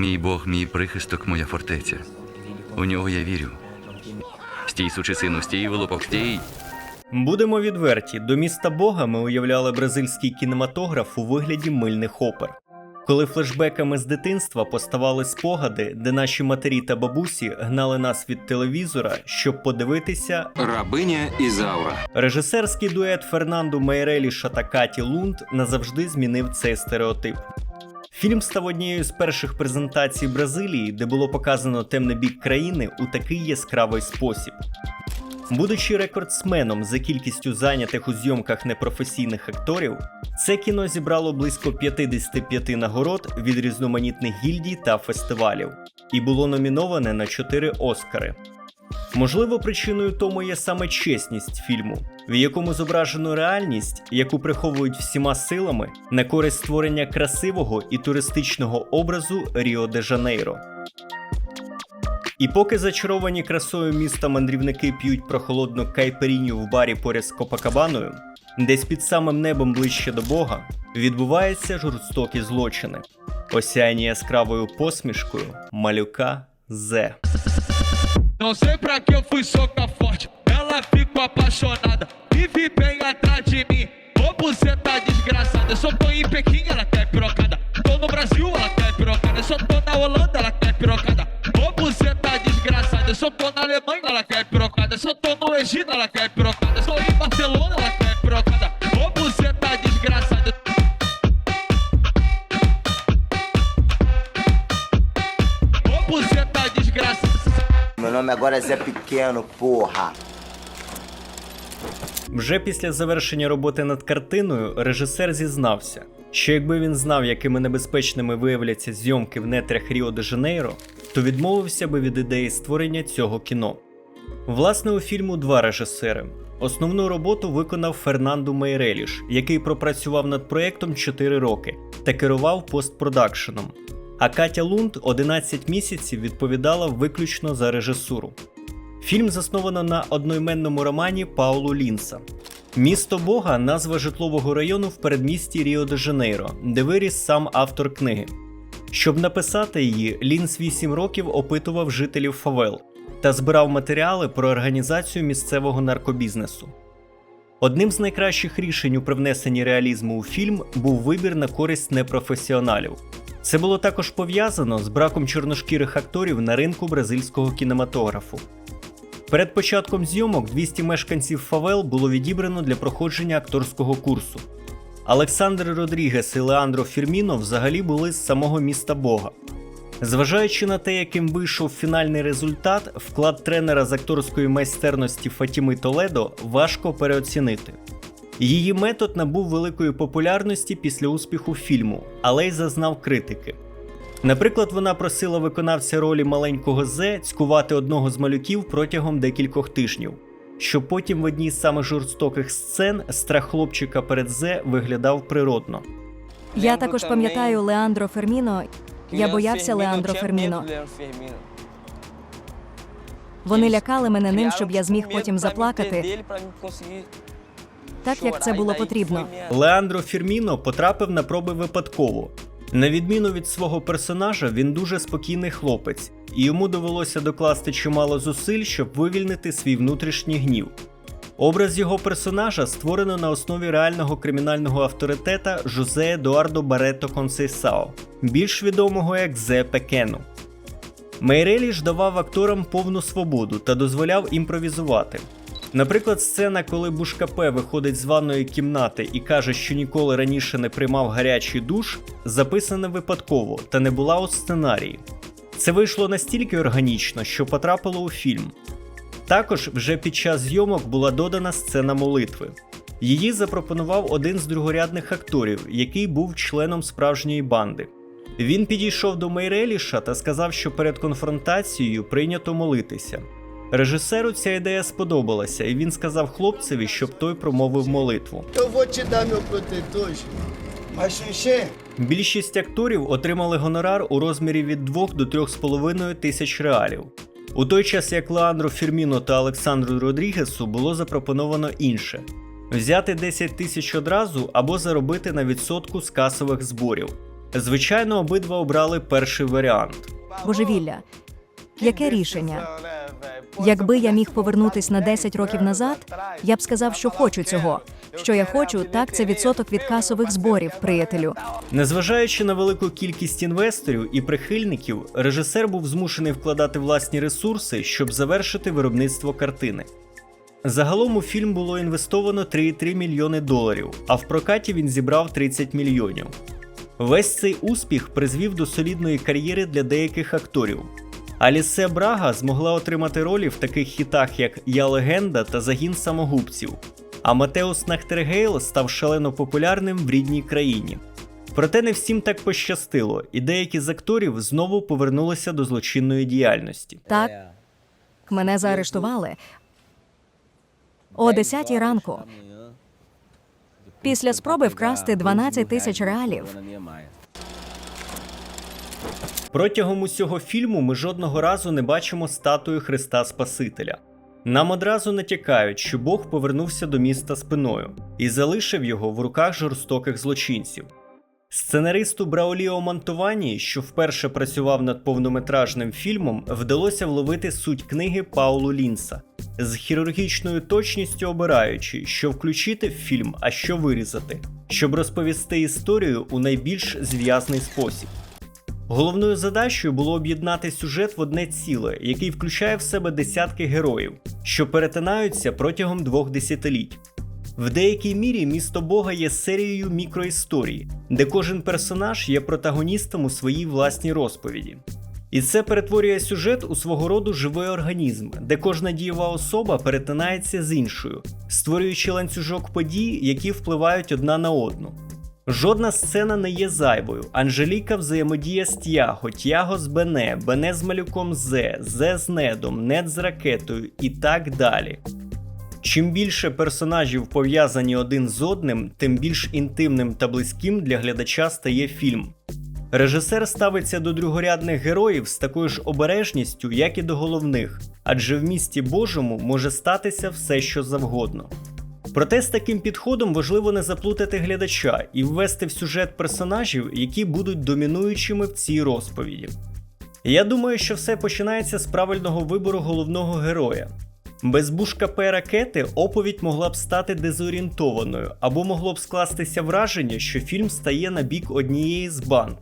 Мій Бог, мій прихисток, моя фортеця. У нього я вірю. Стій, сучий сину, стій, вилупок, стій. Будемо відверті, до міста Бога ми уявляли бразильський кінематограф у вигляді мильних опер. Коли флешбеками з дитинства поставали спогади, де наші матері та бабусі гнали нас від телевізора, щоб подивитися Рабиня Ізаура. Режисерський дует Фернанду Майреліша та Каті Лунд назавжди змінив цей стереотип. Фільм став однією з перших презентацій Бразилії, де було показано темний бік країни у такий яскравий спосіб. Будучи рекордсменом за кількістю зайнятих у зйомках непрофесійних акторів, це кіно зібрало близько 55 нагород від різноманітних гільдій та фестивалів і було номіноване на 4 Оскари. Можливо, причиною тому є саме чесність фільму, в якому зображено реальність, яку приховують всіма силами на користь створення красивого і туристичного образу Ріо де Жанейро. І поки зачаровані красою міста мандрівники п'ють прохолодну кайперіню в барі поряд з Копакабаною, десь під самим небом ближче до Бога, відбуваються жорстокі злочини, осяяні яскравою посмішкою малюка Зе. Não sei pra que eu fui soca forte. Ela ficou apaixonada. Vive bem atrás de mim. Ô buceta desgraçada. Eu só tô em Pequim, ela quer pirocada. Tô no Brasil, ela quer pirocada. Eu só tô na Holanda, ela quer pirocada. Ô buceta desgraçada. Eu só tô na Alemanha, ela quer pirocada. Eu só tô no Egito, ela quer pirocada. Eu só em Barcelona, ela quer pirocada. Ô buceta desgraçada. Ô buceta desgraçada. Meu nome agora é Zé Pequeno, porra. Вже після завершення роботи над картиною режисер зізнався, що якби він знав, якими небезпечними виявляться зйомки в нетрях Ріо де Жанейро, то відмовився би від ідеї створення цього кіно. Власне, у фільму два режисери. Основну роботу виконав Фернандо Мейреліш, який пропрацював над проєктом 4 роки та керував постпродакшеном. А Катя Лунд 11 місяців відповідала виключно за режисуру. Фільм засновано на одноіменному романі Паулу Лінса. Місто Бога назва житлового району в передмісті Ріо де Жанейро, де виріс сам автор книги. Щоб написати її, Лінс 8 років опитував жителів фавел та збирав матеріали про організацію місцевого наркобізнесу. Одним з найкращих рішень у привнесенні реалізму у фільм був вибір на користь непрофесіоналів. Це було також пов'язано з браком чорношкірих акторів на ринку бразильського кінематографу. Перед початком зйомок 200 мешканців Фавел було відібрано для проходження акторського курсу. Олександр Родрігес і Леандро Фірміно взагалі були з самого міста Бога. Зважаючи на те, яким вийшов фінальний результат, вклад тренера з акторської майстерності Фатіми Толедо важко переоцінити. Її метод набув великої популярності після успіху фільму, але й зазнав критики. Наприклад, вона просила виконавця ролі маленького Зе цькувати одного з малюків протягом декількох тижнів, щоб потім в одній з самих жорстоких сцен страх хлопчика перед Зе виглядав природно. Я також пам'ятаю Леандро Ферміно. Я боявся Леандро Ферміно. Вони лякали мене ним, щоб я зміг потім заплакати, так як це було потрібно. Леандро Фірміно потрапив на проби випадково. На відміну від свого персонажа, він дуже спокійний хлопець, і йому довелося докласти чимало зусиль, щоб вивільнити свій внутрішній гнів. Образ його персонажа створено на основі реального кримінального авторитета Жозе Едуардо Барето Консейсао, більш відомого як Зе Пекену. Мейреліш давав акторам повну свободу та дозволяв імпровізувати. Наприклад, сцена, коли Бушкапе виходить з ванної кімнати і каже, що ніколи раніше не приймав гарячий душ, записана випадково та не була у сценарії. Це вийшло настільки органічно, що потрапило у фільм. Також вже під час зйомок була додана сцена молитви. Її запропонував один з другорядних акторів, який був членом справжньої банди. Він підійшов до Мейреліша та сказав, що перед конфронтацією прийнято молитися. Режисеру ця ідея сподобалася, і він сказав хлопцеві, щоб той промовив молитву. Більшість акторів отримали гонорар у розмірі від 2 до 3,5 тисяч реалів. У той час як Леандро Фірміно та Олександру Родрігесу було запропоновано інше: взяти 10 тисяч одразу або заробити на відсотку з касових зборів. Звичайно, обидва обрали перший варіант. Божевілля. Яке рішення? Якби я міг повернутись на 10 років назад, я б сказав, що хочу цього. Що я хочу, так це відсоток від касових зборів, приятелю. Незважаючи на велику кількість інвесторів і прихильників, режисер був змушений вкладати власні ресурси, щоб завершити виробництво картини. Загалом у фільм було інвестовано 3,3 мільйони доларів, а в прокаті він зібрав 30 мільйонів. Весь цей успіх призвів до солідної кар'єри для деяких акторів. Алісе Брага змогла отримати ролі в таких хітах, як Я легенда та Загін самогубців. А Матеус Нахтергейл став шалено популярним в рідній країні. Проте не всім так пощастило, і деякі з акторів знову повернулися до злочинної діяльності. Так, мене заарештували о 10 ранку. Після спроби вкрасти 12 тисяч реалів. Протягом усього фільму ми жодного разу не бачимо статую Христа Спасителя. Нам одразу натякають, що Бог повернувся до міста спиною і залишив його в руках жорстоких злочинців. Сценаристу Брауліо Мантовані, що вперше працював над повнометражним фільмом, вдалося вловити суть книги Паулу Лінса, з хірургічною точністю обираючи, що включити в фільм, а що вирізати, щоб розповісти історію у найбільш зв'язний спосіб. Головною задачею було об'єднати сюжет в одне ціле, який включає в себе десятки героїв, що перетинаються протягом двох десятиліть. В деякій мірі місто Бога є серією мікроісторій, де кожен персонаж є протагоністом у своїй власній розповіді. І це перетворює сюжет у свого роду живий організм, де кожна дієва особа перетинається з іншою, створюючи ланцюжок подій, які впливають одна на одну. Жодна сцена не є зайвою. Анжеліка взаємодіє з Тяго, Тяго з Бене, Бене з малюком Зе, Зе з Недом, Нед з ракетою і так далі. Чим більше персонажів пов'язані один з одним, тим більш інтимним та близьким для глядача стає фільм. Режисер ставиться до другорядних героїв з такою ж обережністю, як і до головних, адже в місті Божому може статися все, що завгодно. Проте з таким підходом важливо не заплутати глядача і ввести в сюжет персонажів, які будуть домінуючими в цій розповіді. Я думаю, що все починається з правильного вибору головного героя. Без бушка ракети оповідь могла б стати дезорієнтованою, або могло б скластися враження, що фільм стає на бік однієї з банд.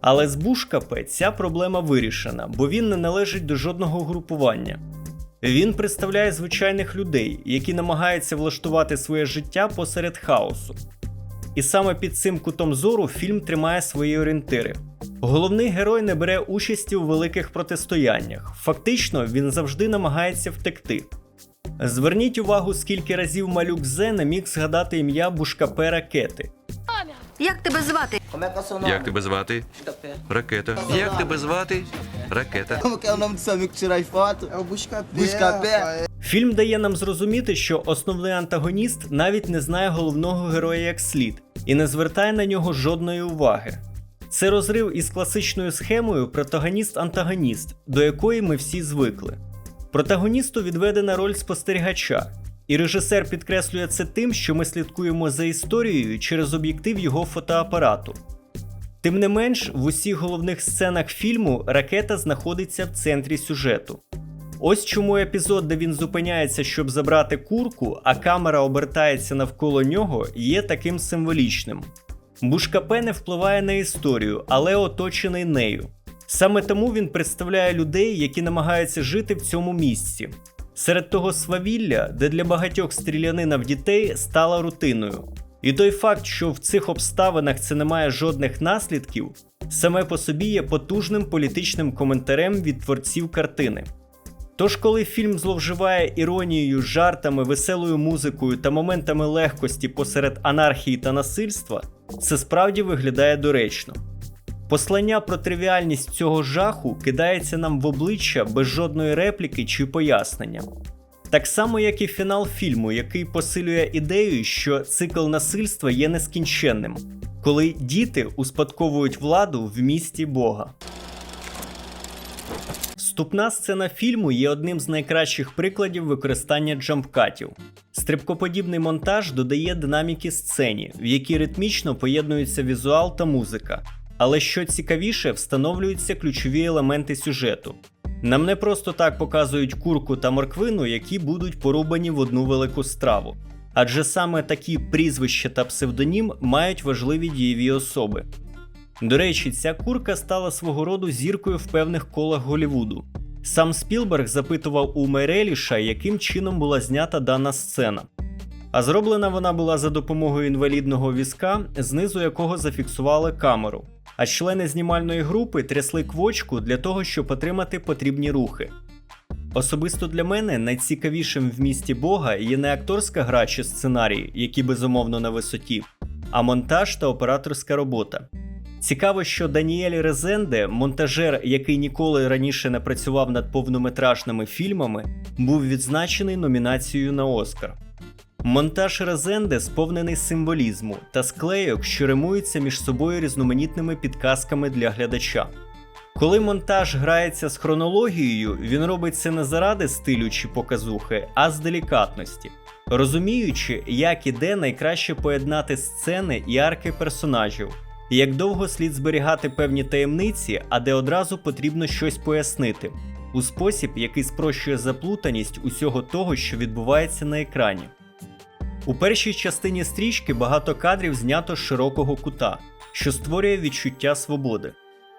Але з Бушка ця проблема вирішена, бо він не належить до жодного групування. Він представляє звичайних людей, які намагаються влаштувати своє життя посеред хаосу. І саме під цим кутом зору фільм тримає свої орієнтири. Головний герой не бере участі у великих протистояннях. Фактично, він завжди намагається втекти. Зверніть увагу, скільки разів малюк Зе не міг згадати ім'я Бушкапе ракети. Як тебе звати? Як тебе звати? Ракета. Як тебе звати? Ракета. Фільм дає нам зрозуміти, що основний антагоніст навіть не знає головного героя як слід і не звертає на нього жодної уваги. Це розрив із класичною схемою протагоніст-антагоніст, до якої ми всі звикли. Протагоністу відведена роль спостерігача, і режисер підкреслює це тим, що ми слідкуємо за історією через об'єктив його фотоапарату. Тим не менш, в усіх головних сценах фільму ракета знаходиться в центрі сюжету. Ось чому епізод, де він зупиняється, щоб забрати курку, а камера обертається навколо нього, є таким символічним. Бушкапе не впливає на історію, але оточений нею. Саме тому він представляє людей, які намагаються жити в цьому місці. Серед того свавілля, де для багатьох стрілянина в дітей стала рутиною. І той факт, що в цих обставинах це не має жодних наслідків, саме по собі є потужним політичним коментарем від творців картини. Тож, коли фільм зловживає іронією, жартами, веселою музикою та моментами легкості посеред анархії та насильства, це справді виглядає доречно. Послання про тривіальність цього жаху кидається нам в обличчя без жодної репліки чи пояснення. Так само, як і фінал фільму, який посилює ідею, що цикл насильства є нескінченним, коли діти успадковують владу в місті Бога. Вступна сцена фільму є одним з найкращих прикладів використання джампкатів. Стрибкоподібний монтаж додає динаміки сцені, в якій ритмічно поєднуються візуал та музика. Але що цікавіше, встановлюються ключові елементи сюжету. Нам не просто так показують курку та морквину, які будуть порубані в одну велику страву. Адже саме такі прізвища та псевдонім мають важливі дієві особи. До речі, ця курка стала свого роду зіркою в певних колах Голівуду. Сам Спілберг запитував у Мейреліша, яким чином була знята дана сцена. А зроблена вона була за допомогою інвалідного візка, знизу якого зафіксували камеру. А члени знімальної групи трясли квочку для того, щоб отримати потрібні рухи. Особисто для мене найцікавішим в місті Бога є не акторська гра чи сценарій, які безумовно на висоті, а монтаж та операторська робота. Цікаво, що Даніель Резенде, монтажер, який ніколи раніше не працював над повнометражними фільмами, був відзначений номінацією на Оскар. Монтаж Резенде сповнений символізму та склейок, що римуються між собою різноманітними підказками для глядача. Коли монтаж грається з хронологією, він робить це не заради стилю чи показухи, а з делікатності, розуміючи, як і де найкраще поєднати сцени і арки персонажів, як довго слід зберігати певні таємниці, а де одразу потрібно щось пояснити, у спосіб, який спрощує заплутаність усього того, що відбувається на екрані. У першій частині стрічки багато кадрів знято з широкого кута, що створює відчуття свободи.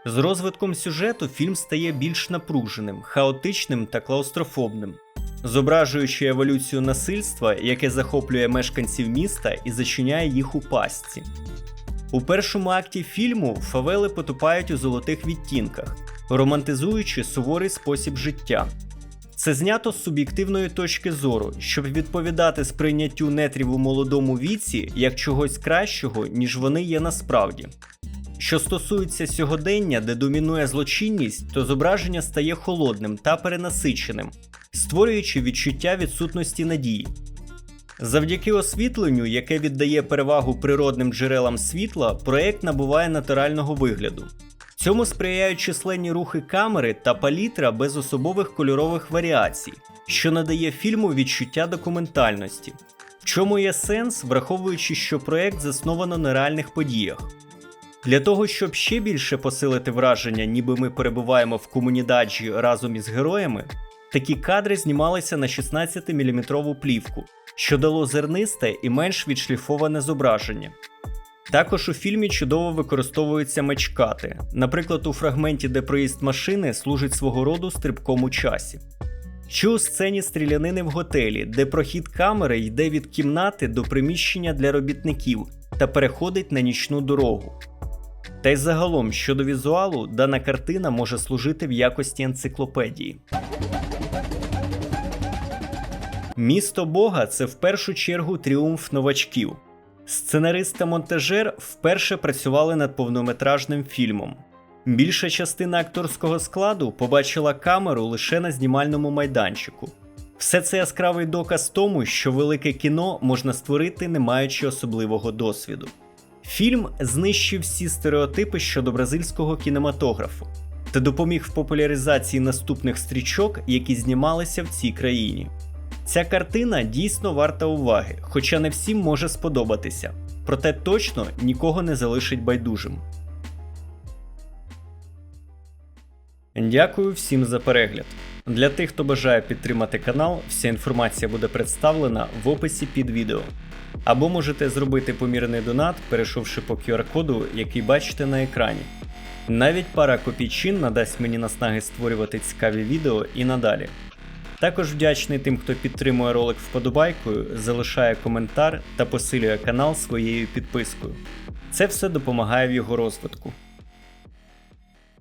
З розвитком сюжету фільм стає більш напруженим, хаотичним та клаустрофобним, зображуючи еволюцію насильства, яке захоплює мешканців міста і зачиняє їх у пастці. У першому акті фільму фавели потупають у золотих відтінках, романтизуючи суворий спосіб життя. Це знято з суб'єктивної точки зору, щоб відповідати сприйняттю нетрів у молодому віці як чогось кращого, ніж вони є насправді. Що стосується сьогодення, де домінує злочинність, то зображення стає холодним та перенасиченим, створюючи відчуття відсутності надії. Завдяки освітленню, яке віддає перевагу природним джерелам світла, проект набуває натурального вигляду. Цьому сприяють численні рухи камери та палітра без особових кольорових варіацій, що надає фільму відчуття документальності. В чому є сенс, враховуючи, що проект засновано на реальних подіях. Для того, щоб ще більше посилити враження, ніби ми перебуваємо в комунідаджі разом із героями, такі кадри знімалися на 16-мм плівку, що дало зернисте і менш відшліфоване зображення. Також у фільмі чудово використовуються мечкати, наприклад, у фрагменті, де проїзд машини служить свого роду стрибком у часі. Чи у сцені стрілянини в готелі, де прохід камери йде від кімнати до приміщення для робітників та переходить на нічну дорогу. Та й загалом щодо візуалу, дана картина може служити в якості енциклопедії. Місто Бога це в першу чергу тріумф новачків. Сценарист та монтажер вперше працювали над повнометражним фільмом. Більша частина акторського складу побачила камеру лише на знімальному майданчику. Все це яскравий доказ тому, що велике кіно можна створити, не маючи особливого досвіду. Фільм знищив всі стереотипи щодо бразильського кінематографу та допоміг в популяризації наступних стрічок, які знімалися в цій країні. Ця картина дійсно варта уваги, хоча не всім може сподобатися, проте точно нікого не залишить байдужим. Дякую всім за перегляд. Для тих, хто бажає підтримати канал, вся інформація буде представлена в описі під відео. Або можете зробити помірний донат, перейшовши по QR-коду, який бачите на екрані. Навіть пара копійчин надасть мені наснаги створювати цікаві відео і надалі. Також вдячний тим, хто підтримує ролик вподобайкою, залишає коментар та посилює канал своєю підпискою. Це все допомагає в його розвитку.